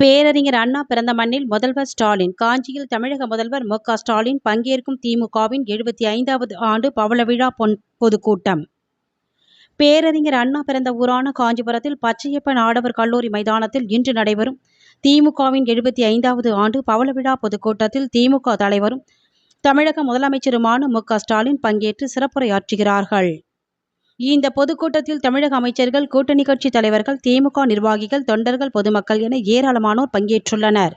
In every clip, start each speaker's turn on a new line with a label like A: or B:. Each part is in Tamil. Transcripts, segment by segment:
A: பேரறிஞர் அண்ணா பிறந்த மண்ணில் முதல்வர் ஸ்டாலின் காஞ்சியில் தமிழக முதல்வர் மு. ஸ்டாலின் பங்கேற்கும் திமுகவின் எழுபத்தி ஐந்தாவது ஆண்டு பவளவிழா பொன் பொதுக்கூட்டம். பேரறிஞர் அண்ணா பிறந்த ஊரான காஞ்சிபுரத்தில் பச்சையப்பன் ஆடவர் கல்லூரி மைதானத்தில் இன்று நடைபெறும் திமுகவின் எழுபத்தி ஐந்தாவது ஆண்டு பவளவிழா பொதுக்கூட்டத்தில் திமுக தலைவரும் தமிழக முதலமைச்சருமான மு. ஸ்டாலின் பங்கேற்று சிறப்புரையாற்றுகிறார்கள். இந்த பொதுக்கூட்டத்தில் தமிழக அமைச்சர்கள் கூட்டணி கட்சி தலைவர்கள் திமுக நிர்வாகிகள் தொண்டர்கள் பொதுமக்கள் என ஏராளமானோர் பங்கேற்றுள்ளனர்.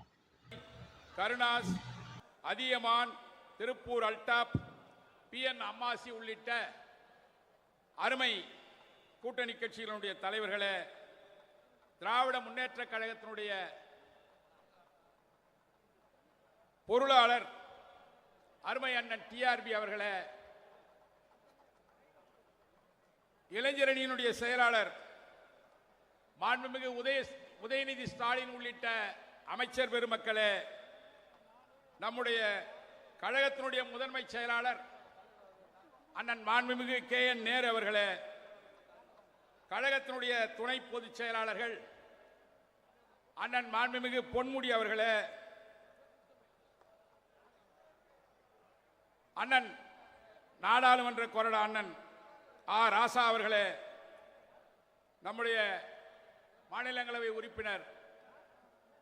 B: கருணாஸ் அதியமான் திருப்பூர் அல்டாப் பி. என். அம்மாசி உள்ளிட்ட அருமை கூட்டணி கட்சிகளுடைய தலைவர்களே திராவிட முன்னேற்ற கழகத்தினுடைய பொருளாளர் அருமை அண்ணன் டிஆர்பி அவர்களே இளைஞரணியினுடைய செயலாளர் மாண்புமிகு உதய உதயநிதி ஸ்டாலின் உள்ளிட்ட அமைச்சர் பெருமக்களே நம்முடைய கழகத்தினுடைய முதன்மை செயலாளர் அண்ணன் மாண்புமிகு கே. என். நேரு அவர்களே கழகத்தினுடைய துணை பொதுச் செயலாளர்கள் அண்ணன் மாண்புமிகு பொன்முடி அவர்களே அண்ணன் நாடாளுமன்ற கொறடா அண்ணன் ஆ ராசா அவர்களே நம்முடைய மாநிலங்களவை உறுப்பினர்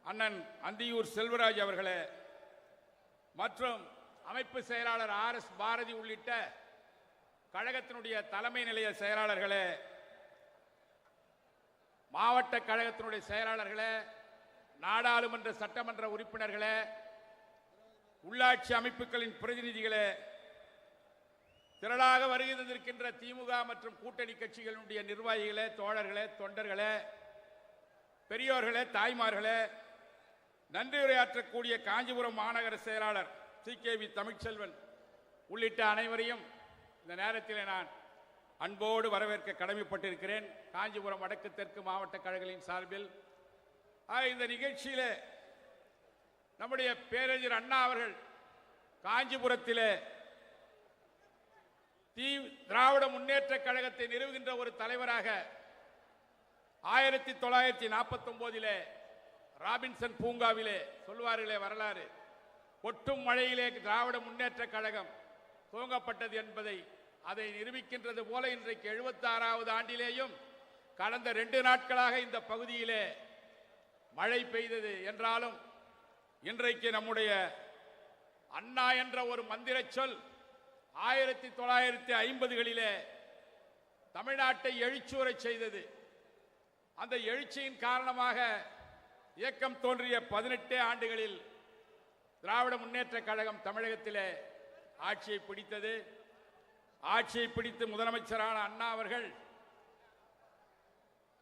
B: அண்ணன் அந்தியூர் செல்வராஜ் அவர்களே மற்றும் அமைப்பு செயலாளர் ஆர் எஸ் பாரதி உள்ளிட்ட கழகத்தினுடைய தலைமை நிலைய செயலாளர்களே மாவட்ட கழகத்தினுடைய செயலாளர்களே நாடாளுமன்ற சட்டமன்ற உறுப்பினர்களே உள்ளாட்சி அமைப்புகளின் பிரதிநிதிகளே திரளாக வருகை தந்திருக்கின்ற திமுக மற்றும் கூட்டணி கட்சிகளுடைய நிர்வாகிகளே தோழர்களே தொண்டர்களே பெரியோர்களே தாய்மார்களே நன்றி உரையாற்றக்கூடிய காஞ்சிபுரம் மாநகர செயலாளர் சி. கே. வி. தமிழ்ச்செல்வன் உள்ளிட்ட அனைவரையும் இந்த நேரத்தில் நான் அன்போடு வரவேற்க கடமைப்பட்டிருக்கிறேன். காஞ்சிபுரம் வடக்கு தெற்கு மாவட்ட கழகங்களின் சார்பில். இந்த நிகழ்ச்சியில் நம்முடைய பேரறிஞர் அண்ணா அவர்கள் காஞ்சிபுரத்திலே தீ திராவிட முன்னேற்ற கழகத்தை நிறுவுகின்ற ஒரு தலைவராக ஆயிரத்தி தொள்ளாயிரத்தி நாற்பத்தி ஒன்பதிலே ராபின்சன் பூங்காவிலே சொல்வார்களே வரலாறு. கொட்டும் மழையிலே திராவிட முன்னேற்ற கழகம் துவங்கப்பட்டது என்பதை அதை நிரூபிக்கின்றது போல இன்றைக்கு எழுபத்தாறாவது ஆண்டிலேயும் கடந்த ரெண்டு நாட்களாக இந்த பகுதியிலே மழை பெய்தது என்றாலும் இன்றைக்கு நம்முடைய அண்ணா என்ற ஒரு மந்திர சொல் ஆயிரத்தி தொள்ளாயிரத்தி ஐம்பதுகளிலே தமிழ்நாட்டை எழுச்சுவரச் செய்தது. அந்த எழுச்சியின் காரணமாக இயக்கம் தோன்றிய பதினெட்டே ஆண்டுகளில் திராவிட முன்னேற்ற கழகம் தமிழகத்திலே ஆட்சியை பிடித்தது. ஆட்சியை பிடித்து முதலமைச்சரான அண்ணா அவர்கள்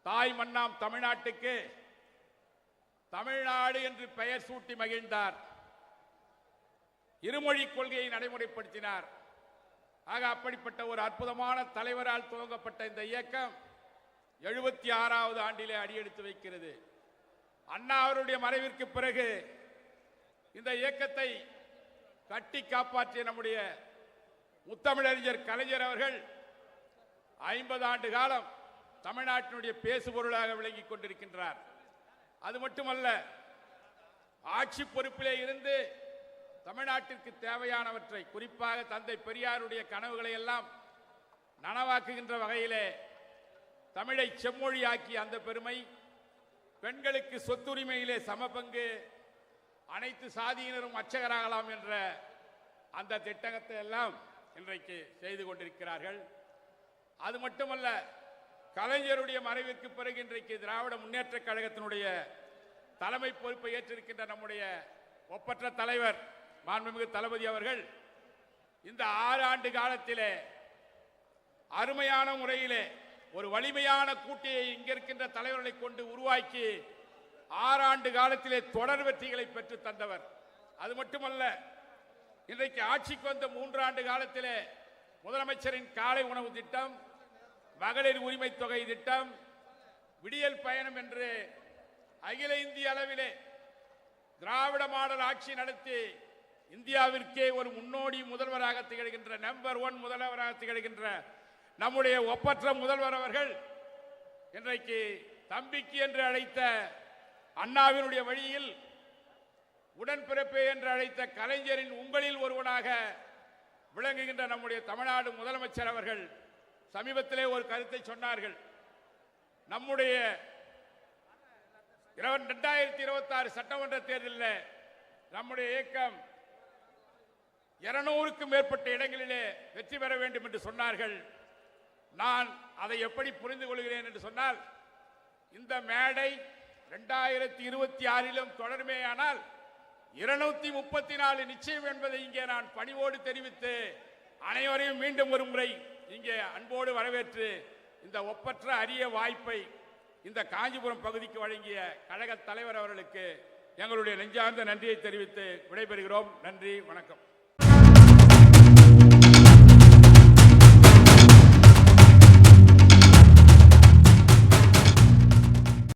B: தாய் மண்ணாம் தமிழ்நாட்டுக்கு தமிழ்நாடு என்று பெயர் சூட்டி மகிழ்ந்தார். இருமொழி கொள்கையை நடைமுறைப்படுத்தினார். ஆக அப்படிப்பட்ட ஒரு அற்புதமான தலைவரால் துவங்கப்பட்ட இந்த இயக்கம் எழுபத்தி ஆறாவது ஆண்டிலே அடியெடுத்து வைக்கிறது. அண்ணா அவருடைய மறைவிற்கு பிறகு இந்த இயக்கத்தை கட்டி காப்பாற்றிய நம்முடைய முத்தமிழறிஞர் கலைஞர் அவர்கள் ஐம்பது ஆண்டு காலம் தமிழ்நாட்டினுடைய பேசுபொருளாக விளங்கிக் கொண்டிருக்கின்றார். அது மட்டுமல்ல ஆட்சி பொறுப்பிலே இருந்து தமிழ்நாட்டிற்கு தேவையானவற்றை குறிப்பாக தந்தை பெரியாருடைய கனவுகளை எல்லாம் நனவாக்குகின்ற வகையிலே தமிழை செம்மொழியாக்கிய அந்த பெருமை பெண்களுக்கு சொத்துரிமையிலே சமபங்கு அனைத்து சாதியினரும் அச்சகராகலாம் என்ற அந்த திட்டத்தை எல்லாம் இன்றைக்கு செய்து கொண்டிருக்கிறார்கள். அது மட்டுமல்ல கலைஞருடைய மறைவிற்கு பிறகு இன்றைக்கு திராவிட முன்னேற்ற கழகத்தினுடைய தலைமை பொறுப்பை ஏற்றிருக்கின்ற நம்முடைய ஒப்பற்ற தலைவர் மாண்புமிகு தளபதி அவர்கள் இந்த ஆறு ஆண்டு காலத்திலே அருமையான முறையிலே ஒரு வலிமையான கூட்டியை இங்க இருக்கின்ற தலைவர்களை கொண்டு உருவாக்கி ஆறாண்டு காலத்திலே தொடர் வெற்றிகளை பெற்று தந்தவர். அது மட்டுமல்ல இன்றைக்கு ஆட்சிக்கு வந்த மூன்றாண்டு காலத்திலே முதலமைச்சரின் காலை உணவு திட்டம் மகளிர் உரிமை தொகை திட்டம் விடியல் பயணம் என்று அகில இந்திய அளவிலே திராவிட மாடல் ஆட்சி நடத்தி இந்தியாவிற்கே ஒரு முன்னோடி முதல்வராக திகழ்கின்ற நம்பர் ஒன் முதல்வராக திகழ்கின்ற நம்முடைய ஒப்பற்ற முதல்வர் அவர்கள் இன்றைக்கு தம்பிக்கு என்று அழைத்த அண்ணாவினுடைய வழியில் உடன்பிறப்பே என்று அழைத்த கலைஞரின் உங்களில் ஒருவனாக விளங்குகின்ற நம்முடைய தமிழ்நாடு முதலமைச்சர் அவர்கள் சமீபத்திலே ஒரு கருத்தை சொன்னார்கள். நம்முடைய ரெண்டாயிரத்தி இருபத்தி ஆறு சட்டமன்ற தேர்தலில் நம்முடைய இயக்கம் இருநூறுக்கும் மேற்பட்ட இடங்களிலே வெற்றி பெற வேண்டும் என்று சொன்னார்கள். நான் அதை எப்படி புரிந்து கொள்கிறேன் என்று சொன்னால் இந்த மேடை ரெண்டாயிரத்தி இருபத்தி ஆறிலும் தொடருமேயானால் இருநூத்தி முப்பத்தி நாலு நிச்சயம் என்பதை இங்கே நான் பணிவோடு தெரிவித்து அனைவரையும் மீண்டும் ஒரு முறை இங்கே அன்போடு வரவேற்று இந்த ஒப்பற்ற அரிய வாய்ப்பை இந்த காஞ்சிபுரம் பகுதிக்கு வழங்கிய கழக தலைவர் அவர்களுக்கு எங்களுடைய நெஞ்சார்ந்த நன்றியை தெரிவித்து விடைபெறுகிறோம். நன்றி வணக்கம்.